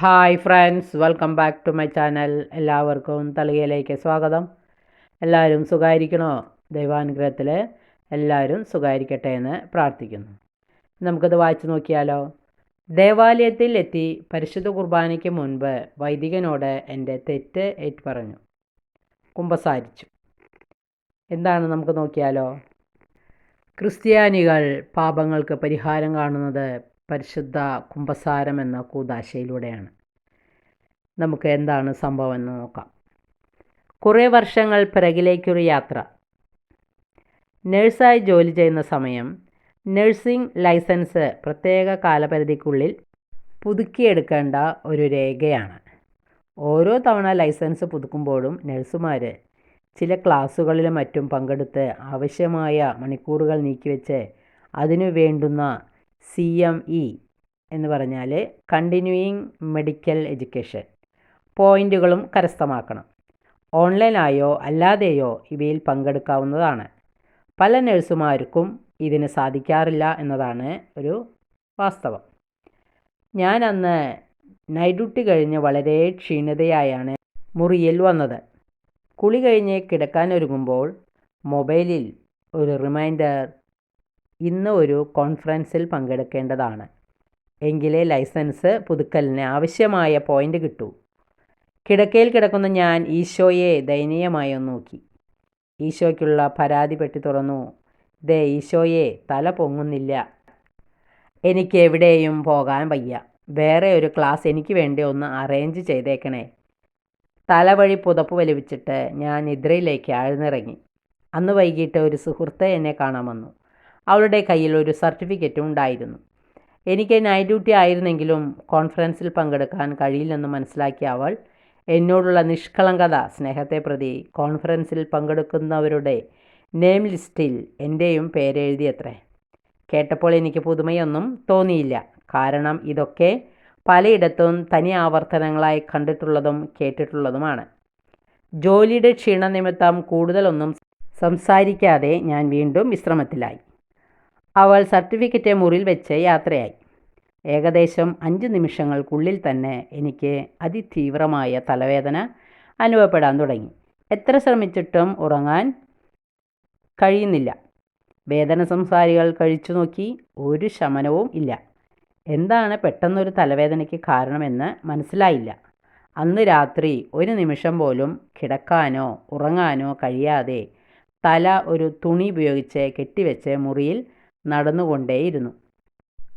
Hi friends welcome back to my channel എല്ലാവർക്കും തളികയിലേക്ക് സ്വാഗതം. എല്ലാവരും സുഖമായിരിക്കണോ ദൈവാനുഗ്രഹത്തിൽ എല്ലാവരും സുഖമായിരിക്കട്ടെ എന്ന് പ്രാർത്ഥിക്കുന്നു. നമുക്കത് വായിച്ചു നോക്കിയാലോ? ദേവാലയത്തിൽ എത്തി പരിശുദ്ധ കുർബാനയ്ക്ക് മുൻപ് വൈദികനോട് എന്റെ തെറ്റ് ഏറ്റു പറഞ്ഞു കുമ്പസാരിച്ചു. എന്താണ് നമുക്ക് നോക്കിയാലോ? ക്രിസ്ത്യാനികൾ പാപങ്ങൾക്ക് പരിഹാരം കാണുന്നത് പരിശുദ്ധ കുംഭസാരം എന്ന കൂതാശയിലൂടെയാണ്. നമുക്ക് എന്താണ് സംഭവം എന്ന് നോക്കാം. കുറേ വർഷങ്ങൾ പിറകിലേക്കൊരു യാത്ര. നഴ്സായി ജോലി ചെയ്യുന്ന സമയം നഴ്സിംഗ് ലൈസൻസ് പ്രത്യേക കാലപരിധിക്കുള്ളിൽ പുതുക്കിയെടുക്കേണ്ട ഒരു രേഖയാണ്. ഓരോ തവണ ലൈസൻസ് പുതുക്കുമ്പോഴും നഴ്സുമാർ ചില ക്ലാസ്സുകളിലും മറ്റും പങ്കെടുത്ത് ആവശ്യമായ മണിക്കൂറുകൾ നീക്കിവെച്ച് അതിനു വേണ്ടുന്ന സി എം ഇ എന്ന് പറഞ്ഞാൽ കണ്ടിന്യൂയിങ് മെഡിക്കൽ എഡ്യൂക്കേഷൻ പോയിന്റുകളും കരസ്ഥമാക്കണം. ഓൺലൈനായോ അല്ലാതെയോ ഇവയിൽ പങ്കെടുക്കാവുന്നതാണ്. പല നഴ്സുമാർക്കും ഇതിന് സാധിക്കാറില്ല എന്നതാണ് ഒരു വാസ്തവം. ഞാൻ അന്ന് നൈറ്റ് ഡ്യൂട്ടി കഴിഞ്ഞ് വളരെ ക്ഷീണിതയായാണ് മുറിയിൽ വന്നത്. കുളി കഴിഞ്ഞ് കിടക്കാനൊരുങ്ങുമ്പോൾ മൊബൈലിൽ ഒരു റിമൈൻഡർ ഇന്ന് ഒരു കോൺഫറൻസിൽ പങ്കെടുക്കേണ്ടതാണ്. എങ്കിലേ ലൈസൻസ് പുതുക്കലിന് ആവശ്യമായ പോയിന്റ് കിട്ടൂ. കിടക്കയിൽ കിടക്കുന്ന ഞാൻ ഈശോയെ ദയനീയമായി ഒന്ന് നോക്കി. ഈശോയ്ക്കുള്ള പരാതി പെട്ടി തുറന്നു. ദേ ഈശോയെ തല പൊങ്ങുന്നില്ല. എനിക്ക് എവിടെയും പോകാൻ വയ്യ. വേറെ ഒരു ക്ലാസ് എനിക്ക് വേണ്ടി ഒന്ന് അറേഞ്ച് ചെയ്തേക്കണേ. തലവഴി പുതപ്പ് വലിപ്പിച്ചിട്ട് ഞാൻ നിദ്രയിലേക്ക് ആഴ്ന്നിറങ്ങി. അന്ന് വൈകിട്ട് ഒരു സുഹൃത്ത് എന്നെ കാണാൻ വന്നു. അവളുടെ കയ്യിൽ ഒരു സർട്ടിഫിക്കറ്റും ഉണ്ടായിരുന്നു. എനിക്ക് നൈറ്റ് ഡ്യൂട്ടി ആയിരുന്നെങ്കിലും കോൺഫറൻസിൽ പങ്കെടുക്കാൻ കഴിയില്ലെന്ന് മനസ്സിലാക്കിയ അവൾ എന്നോടുള്ള നിഷ്കളങ്കത സ്നേഹത്തെ പ്രതി കോൺഫറൻസിൽ പങ്കെടുക്കുന്നവരുടെ നെയിം ലിസ്റ്റിൽ എന്റെയും പേരെഴുതിയത്രേ കേട്ടപ്പോൾ എനിക്ക് പുതുമയൊന്നും തോന്നിയില്ല. കാരണം ഇതൊക്കെ പലയിടത്തും തനി ആവർത്തനങ്ങളായി കണ്ടിട്ടുള്ളതും കേട്ടിട്ടുള്ളതുമാണ്. ജോലിയുടെ ക്ഷീണനിമിത്തം കൂടുതലൊന്നും സംസാരിക്കാതെ ഞാൻ വീണ്ടും വിശ്രമത്തിലായി. അവൾ സർട്ടിഫിക്കറ്റ് മുറിയിൽ വെച്ച് യാത്രയായി. ഏകദേശം അഞ്ച് നിമിഷങ്ങൾക്കുള്ളിൽ തന്നെ എനിക്ക് അതിതീവ്രമായ തലവേദന അനുഭവപ്പെടാൻ തുടങ്ങി. എത്ര ശ്രമിച്ചിട്ടും ഉറങ്ങാൻ കഴിയുന്നില്ല. വേദന സംസാരികൾ കഴിച്ചു നോക്കി ഒരു ശമനവും ഇല്ല. എന്താണ് പെട്ടെന്നൊരു തലവേദനയ്ക്ക് കാരണമെന്ന് മനസ്സിലായില്ല. അന്ന് രാത്രി ഒരു നിമിഷം പോലും കിടക്കാനോ ഉറങ്ങാനോ കഴിയാതെ തല ഒരു തുണി ഉപയോഗിച്ച് കെട്ടിവെച്ച് മുറിയിൽ നടന്നുകൊണ്ടേയിരുന്നു.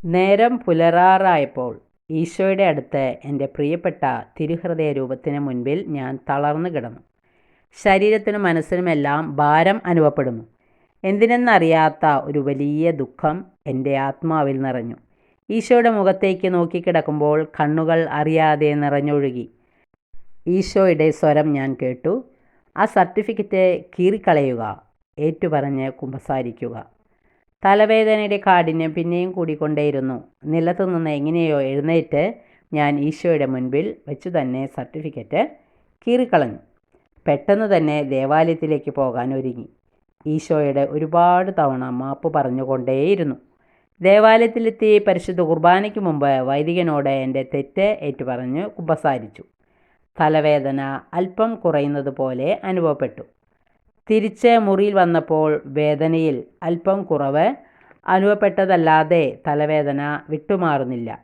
നേരം പുലരാറായപ്പോൾ ഈശോയുടെ അടുത്ത് എന്റെ പ്രിയപ്പെട്ട തിരുഹൃദയ രൂപത്തിന് മുൻപിൽ ഞാൻ തളർന്നു കിടന്നു. ശരീരത്തിനും മനസ്സിനുമെല്ലാം ഭാരം അനുഭവപ്പെടുന്നു. എന്തിനെന്നറിയാത്ത ഒരു വലിയ ദുഃഖം എന്റെ ആത്മാവിൽ നിറഞ്ഞു. ഈശോയുടെ മുഖത്തേക്ക് നോക്കിക്കിടക്കുമ്പോൾ കണ്ണുകൾ അറിയാതെ നിറഞ്ഞൊഴുകി. ഈശോയുടെ സ്വരം ഞാൻ കേട്ടു. ആ സർട്ടിഫിക്കറ്റ് കീറിക്കളയുക ഏറ്റുപറഞ്ഞ് കുമ്പസാരിക്കുക. തലവേദനയുടെ കാഠിന്യം പിന്നെയും കൂടിക്കൊണ്ടേയിരുന്നു. നിലത്തു നിന്ന് എങ്ങനെയോ എഴുന്നേറ്റ് ഞാൻ ഈശോയുടെ മുൻപിൽ വെച്ചു തന്നെ സർട്ടിഫിക്കറ്റ് കീറിക്കളഞ്ഞു. പെട്ടെന്ന് തന്നെ ദേവാലയത്തിലേക്ക് പോകാൻ ഒരുങ്ങി. ഈശോയുടെ ഒരുപാട് തവണ മാപ്പ് പറഞ്ഞുകൊണ്ടേയിരുന്നു. ദേവാലയത്തിലെത്തി പരിശുദ്ധ കുർബാനയ്ക്ക് മുമ്പ് വൈദികനോട് എന്റെ തെറ്റ് ഏറ്റുപറഞ്ഞ് കുമ്പസാരിച്ചു തലവേദന അല്പം കുറയുന്നത് പോലെ അനുഭവപ്പെട്ടു. തിരിച്ച് മുറിയിൽ വന്നപ്പോൾ വേദനയിൽ അല്പം കുറവ്. അനുഭവപ്പെട്ടതല്ലാതെ തലവേദന വിട്ടുമാറുന്നില്ല.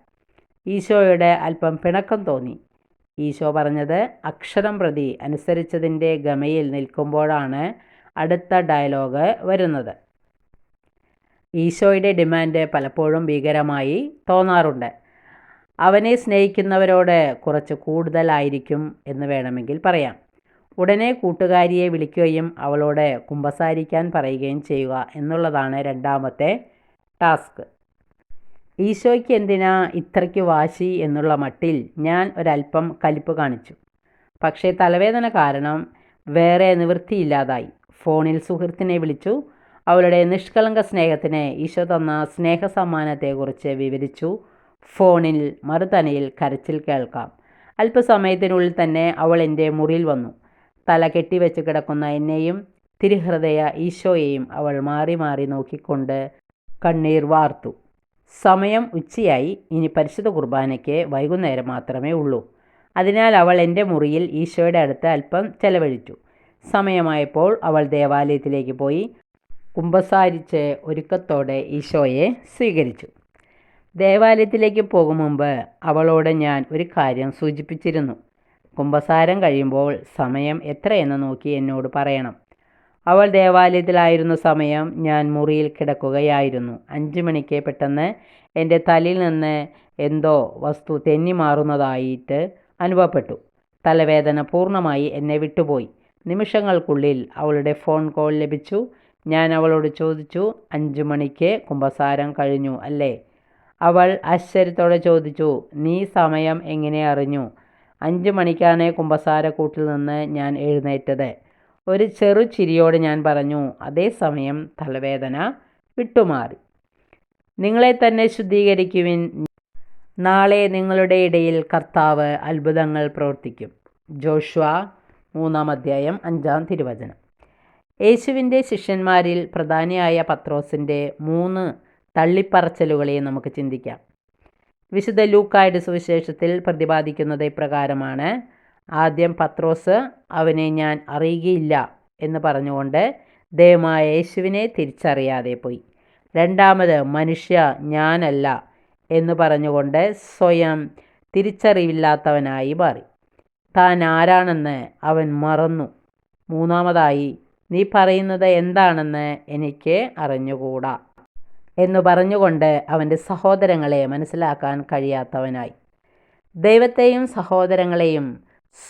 ഈശോയുടെ അല്പം പിണക്കം തോന്നി. ഈശോ പറഞ്ഞത് അക്ഷരം പ്രതി അനുസരിച്ചതിന്റെ ഗമയിൽ നിൽക്കുമ്പോഴാണ് അടുത്ത ഡയലോഗ് വരുന്നത്. ഈശോയുടെ ഡിമാൻഡ് പലപ്പോഴും ഭീകരമായി തോന്നാറുണ്ട്. അവനെ സ്നേഹിക്കുന്നവരോട് കുറച്ച് കൂടുതലായിരിക്കും എന്ന് വേണമെങ്കിൽ പറയാം. ഉടനെ കൂട്ടുകാരിയെ വിളിക്കുകയും അവളോട് കുമ്പസാരിക്കാൻ പറയുകയും ചെയ്യുക എന്നുള്ളതാണ് രണ്ടാമത്തെ ടാസ്ക്. ഈശോയ്ക്ക് എന്തിനാ ഇത്രയ്ക്ക് വാശി എന്നുള്ള മട്ടിൽ ഞാൻ ഒരല്പം കലിപ്പ് കാണിച്ചു. പക്ഷേ തലവേദന കാരണം വേറെ നിവൃത്തിയില്ലാതായി. ഫോണിൽ സുഹൃത്തിനെ വിളിച്ചു. അവളുടെ നിഷ്കളങ്ക സ്നേഹത്തിന് ഈശോ തന്ന സ്നേഹസമ്മാനത്തെക്കുറിച്ച് വിവരിച്ചു. ഫോണിൽ മറുതനയിൽ കരച്ചിൽ കേൾക്കാം. അല്പസമയത്തിനുള്ളിൽ തന്നെ അവൾ എന്റെ മുറിയിൽ വന്നു. തല കെട്ടിവെച്ച് കിടക്കുന്ന എന്നെയും തിരുഹൃദയ ഈശോയെയും അവൾ മാറി മാറി നോക്കിക്കൊണ്ട് കണ്ണീർ വാർത്തു. സമയം ഉച്ചയായി. ഇനി പരിശുദ്ധ കുർബാനയ്ക്ക് വൈകുന്നേരം മാത്രമേ ഉള്ളൂ. അതിനാൽ അവൾ എന്റെ മുറിയിൽ ഈശോയുടെ അടുത്ത് അല്പം ചെലവഴിച്ചു. സമയമായപ്പോൾ അവൾ ദേവാലയത്തിലേക്ക് പോയി കുമ്പസാരിച്ച് ഒരുക്കത്തോടെ ഈശോയെ സ്വീകരിച്ചു. ദേവാലയത്തിലേക്ക് പോകും മുമ്പ് അവളോട് ഞാൻ ഒരു കാര്യം സൂചിപ്പിച്ചിരുന്നു. കുമ്പസാരം കഴിയുമ്പോൾ സമയം എത്രയെന്ന് നോക്കി എന്നോട് പറയണം. അവൾ ദേവാലയത്തിലായിരുന്ന സമയം ഞാൻ മുറിയിൽ കിടക്കുകയായിരുന്നു. അഞ്ച് മണിക്ക് പെട്ടെന്ന് എന്റെ തലയിൽ നിന്ന് എന്തോ വസ്തു തെന്നി മാറുന്നതായിട്ട് അനുഭവപ്പെട്ടു. തലവേദന പൂർണമായി എന്നെ വിട്ടുപോയി. നിമിഷങ്ങൾക്കുള്ളിൽ അവളുടെ ഫോൺ കോൾ ലഭിച്ചു. ഞാൻ അവളോട് ചോദിച്ചു അഞ്ചു മണിക്ക് കുമ്പസാരം കഴിഞ്ഞു അല്ലേ? അവൾ ആശ്ചര്യത്തോടെ ചോദിച്ചു നീ സമയം എങ്ങനെ അറിഞ്ഞു? അഞ്ച് മണിക്കാണ് കുമ്പസാരക്കൂട്ടിൽ നിന്ന് ഞാൻ എഴുന്നേറ്റത്. ഒരു ചെറു ചിരിയോട് ഞാൻ പറഞ്ഞു അതേസമയം തലവേദന വിട്ടുമാറി. നിങ്ങളെ തന്നെ ശുദ്ധീകരിക്കുവിൻ. നാളെ നിങ്ങളുടെ ഇടയിൽ കർത്താവ് അത്ഭുതങ്ങൾ പ്രവർത്തിക്കും. ജോഷ്വ മൂന്നാം അധ്യായം അഞ്ചാം തിരുവചനം. യേശുവിന്റെ ശിഷ്യന്മാരിൽ പ്രധാനിയായ പത്രോസിന്റെ മൂന്ന് തള്ളിപ്പറച്ചലുകളെ നമുക്ക് ചിന്തിക്കാം. വിശുദ്ധ ലൂക്കായുടെ സുവിശേഷത്തിൽ പ്രതിപാദിക്കുന്നത് ഇപ്രകാരമാണ്. ആദ്യം പത്രോസ് അവനെ ഞാൻ അറിയുകയില്ല എന്ന് പറഞ്ഞുകൊണ്ട് ദയമായ യേശുവിനെ തിരിച്ചറിയാതെ പോയി. രണ്ടാമത് മനുഷ്യ ഞാനല്ല എന്ന് പറഞ്ഞുകൊണ്ട് സ്വയം തിരിച്ചറിവില്ലാത്തവനായി മാറി. താൻ ആരാണെന്ന് അവൻ മറന്നു. മൂന്നാമതായി നീ പറയുന്നത് എന്താണെന്ന് എനിക്ക് അറിഞ്ഞുകൂടാ. എന്നു പറഞ്ഞുകൊണ്ട് അവന്റെ സഹോദരങ്ങളെ മനസ്സിലാക്കാൻ കഴിയാത്തവനായി. ദൈവത്തെയും സഹോദരങ്ങളെയും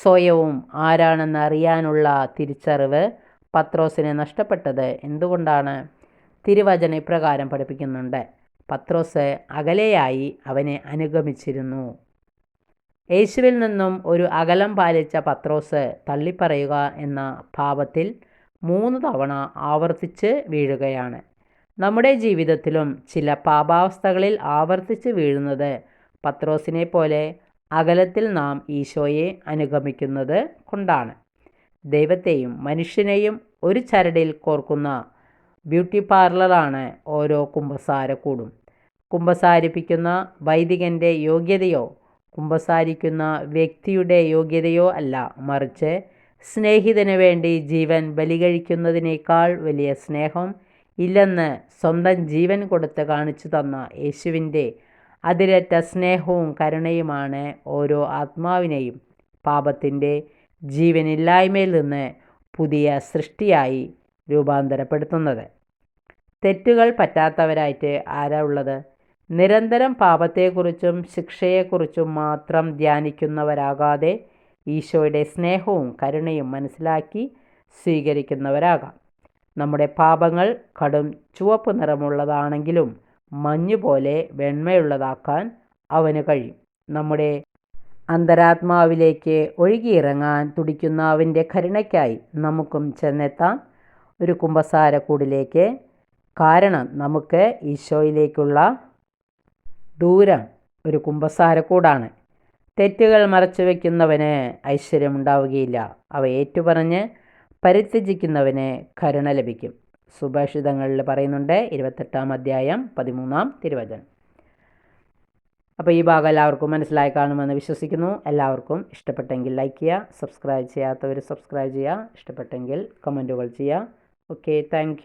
സ്വയവും ആരാണെന്ന് അറിയാനുള്ള തിരിച്ചറിവ് പത്രോസിനെ നഷ്ടപ്പെട്ടത് എന്തുകൊണ്ടാണ്? തിരുവചന ഇപ്രകാരം പഠിപ്പിക്കുന്നുണ്ട്. പത്രോസ് അകലെയായി അവനെ അനുഗമിച്ചിരുന്നു. യേശുവിൽ നിന്നും ഒരു അകലം പാലിച്ച പത്രോസ് തള്ളിപ്പറയുക എന്ന ഭാവത്തിൽ മൂന്ന് തവണ ആവർത്തിച്ച് വീഴുകയാണ്. നമ്മുടെ ജീവിതത്തിലും ചില പാപാവസ്ഥകളിൽ ആവർത്തിച്ച് വീഴുന്നത് പത്രോസിനെ പോലെ അകലത്തിൽ നാം ഈശോയെ അനുഗമിക്കുന്നത് കൊണ്ടാണ്. ദൈവത്തെയും മനുഷ്യനെയും ഒരു ചരടിൽ കോർക്കുന്ന ബ്യൂട്ടി പാർലറാണ് ഓരോ കുമ്പസാരക്കൂടും. കുമ്പസാരിപ്പിക്കുന്ന വൈദികന്റെ യോഗ്യതയോ കുമ്പസാരിക്കുന്ന വ്യക്തിയുടെ യോഗ്യതയോ അല്ല മറിച്ച് സ്നേഹിതന് വേണ്ടി ജീവൻ ബലികഴിക്കുന്നതിനേക്കാൾ വലിയ സ്നേഹം ഇല്ലെന്ന് സ്വന്തം ജീവൻ കൊടുത്ത് കാണിച്ചു തന്ന യേശുവിന്റെ അതിരറ്റ സ്നേഹവും കരുണയുമാണ് ഓരോ ആത്മാവിനെയും പാപത്തിന്റെ ജീവനില്ലായ്മയിൽ നിന്ന് പുതിയ സൃഷ്ടിയായി രൂപാന്തരപ്പെടുത്തുന്നത്. തെറ്റുകൾ പറ്റാത്തവരായിട്ട് ആരാ ഉള്ളത്? നിരന്തരം പാപത്തെക്കുറിച്ചും ശിക്ഷയെക്കുറിച്ചും മാത്രം ധ്യാനിക്കുന്നവരാകാതെ ഈശോയുടെ സ്നേഹവും കരുണയും മനസ്സിലാക്കി സ്വീകരിക്കുന്നവരാകാം. നമ്മുടെ പാപങ്ങൾ കടും ചുവപ്പ് നിറമുള്ളതാണെങ്കിലും മഞ്ഞ് പോലെ വെണ്മയുള്ളതാക്കാൻ അവന് കഴിയും. നമ്മുടെ അന്തരാത്മാവിലേക്ക് ഒഴുകിയിറങ്ങാൻ തുടിക്കുന്ന അവന്റെ കരുണയ്ക്കായി നമുക്കും ചെന്നെത്താം. ഒരു കുമ്പസാരക്കൂടിലേക്ക് കാരണം നമുക്ക് ഈശോയിലേക്കുള്ള ദൂരം ഒരു കുമ്പസാരക്കൂടാണ് തെറ്റുകൾ മറച്ചു വയ്ക്കുന്നവന് ഐശ്വര്യമുണ്ടാവുകയില്ല. അവ ഏറ്റുപറഞ്ഞ് പരിത്യജിക്കുന്നവന് കരുണ ലഭിക്കും. സുഭാഷിതങ്ങളിൽ പറയുന്നുണ്ട് ഇരുപത്തെട്ടാം അധ്യായം പതിമൂന്നാം തിരുവചനം. അപ്പോൾ ഈ ഭാഗം എല്ലാവർക്കും മനസ്സിലായി കാണുമെന്ന് വിശ്വസിക്കുന്നു. എല്ലാവർക്കും ഇഷ്ടപ്പെട്ടെങ്കിൽ ലൈക്ക് ചെയ്യുക സബ്സ്ക്രൈബ് ചെയ്യാത്തവർ സബ്സ്ക്രൈബ് ചെയ്യുക ഇഷ്ടപ്പെട്ടെങ്കിൽ കമന്റുകൾ ചെയ്യുക. Okay thank